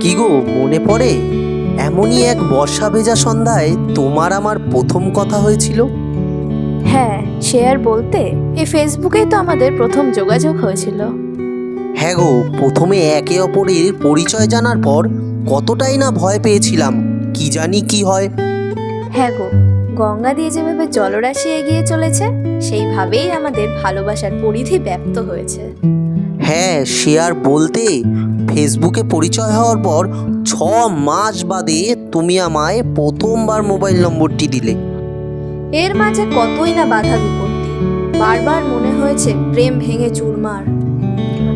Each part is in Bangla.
কি গো মনে পড়ে? এমনই এক বর্ষা ভেজা সন্ধ্যায় তোমার আমার প্রথম কথা হয়েছিল? হ্যাঁ সে আর বলতে এই ফেসবুকেই তো আমাদের প্রথম যোগাযোগ হয়েছিল। হ্যাঁ গো প্রথমে একে অপরের পরিচয় জানার পর কতটাই না ভয় পেয়েছিলাম কি জানি কি হয়। হ্যাঁ গো গঙ্গা দিয়ে যেভাবে জলরাশি এগিয়ে চলেছে সেইভাবেই আমাদের ভালোবাসার পরিধি ব্যপ্ত হয়েছে। হ্যাঁ সে আর বলতে ফেসবুকে পরিচয় হওয়ার পর ছ মাস বাদে তুমি আমায় প্রথমবার মোবাইল নম্বরটি দিলে। এর মাঝে কতই না বাধা বিপত্তি। বারবার মনে হয়েছে প্রেম ভেঙে চুরমার।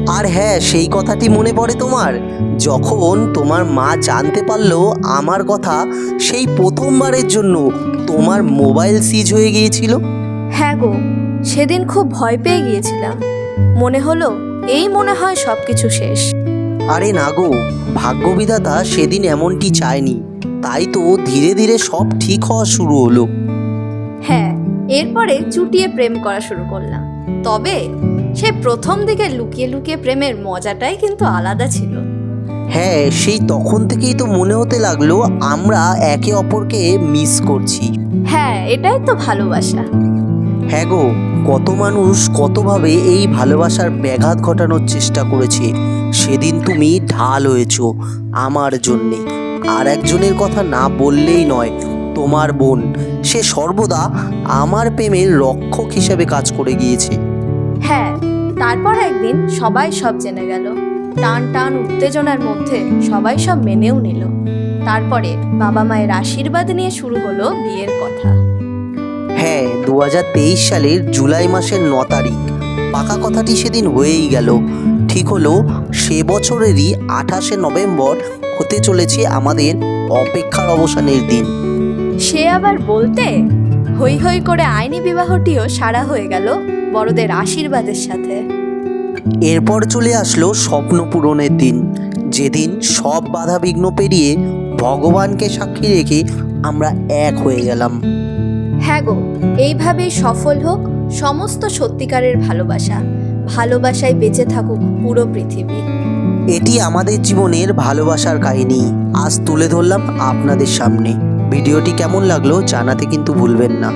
আর হ্যাঁ সেই কথাটি মনে পড়ে তোমার। যখন তোমার মা জানতে পারল আমার কথা সেই প্রথমবারের জন্য তোমার মোবাইল সিজ হয়ে গিয়েছিল। হ্যাঁ গো সেদিন খুব ভয় পেয়ে গিয়েছিলাম। মনে হলো এই মনে হয় সবকিছু শেষ। আরে না গো ভাগ্যবিধাতা সেদিন এমনটি চায়নি। তাই তো ধীরে ধীরে সব ঠিক হওয়া শুরু হলো। হ্যাঁ এরপরে চুটিয়ে প্রেম করা শুরু করলাম। তবে সে প্রথম দিকে লুকিয়ে লুকিয়ে প্রেমের মজাটাই কিন্তু আলাদা ছিল। হ্যাঁ সেই তখন থেকেই তো মনে হতে লাগল আমরা একে অপরকে মিস করছি। হ্যাঁ এটাই তো ভালোবাসা। হ্যাঁ গো কত মানুষ কতভাবে এই ভালোবাসার ব্যাঘাত ঘটানোর চেষ্টা করেছে সেদিন তুমি ঢাল হয়েছ আমার জন্যে। আর একজনের কথা না বললেই নয় তোমার বোন সে সর্বদা আমার প্রেমের রক্ষক হিসেবে কাজ করে গিয়েছে। হ্যাঁ তারপর একদিন সবাই সব জেনে গেল। টান টান উত্তেজনার মধ্যে সবাই সব মেনেও নিল। তারপরে বাবা মায়ের আশীর্বাদ নিয়ে শুরু হলো বিয়ের কথা। হ্যাঁ দু হাজার তেইশ সালের জুলাই মাসের ন তারিখ। পাকা কথাটি সেদিন হয়েই গেল। ঠিক হলো সে বছরেরই আঠাশে নভেম্বর হতে চলেছে আমাদের অপেক্ষার অবসানের দিন। সে আবার বলতে হই হই করে আইনি বিবাহটিও সারা হয়ে গেল বড়দের আশীর্বাদের সাথে। এরপর চলে আসলো স্বপ্ন পূরণের দিন। যেদিন সব বাধা বিঘ্ন পেরিয়ে ভগবানকে সাক্ষী রেখে আমরা এক হয়ে গেলাম। হ্যাঁ গো, এইভাবেই সফল হোক সমস্ত সত্যিকারের ভালোবাসা। ভালোবাসায় বেঁচে থাকুক পুরো পৃথিবী। এটি আমাদের জীবনের ভালোবাসার কাহিনী। আজ তুলে ধরলাম আপনাদের সামনে। ভিডিওটি কেমন লাগল জানাতে কিন্তু ভুলবেন না।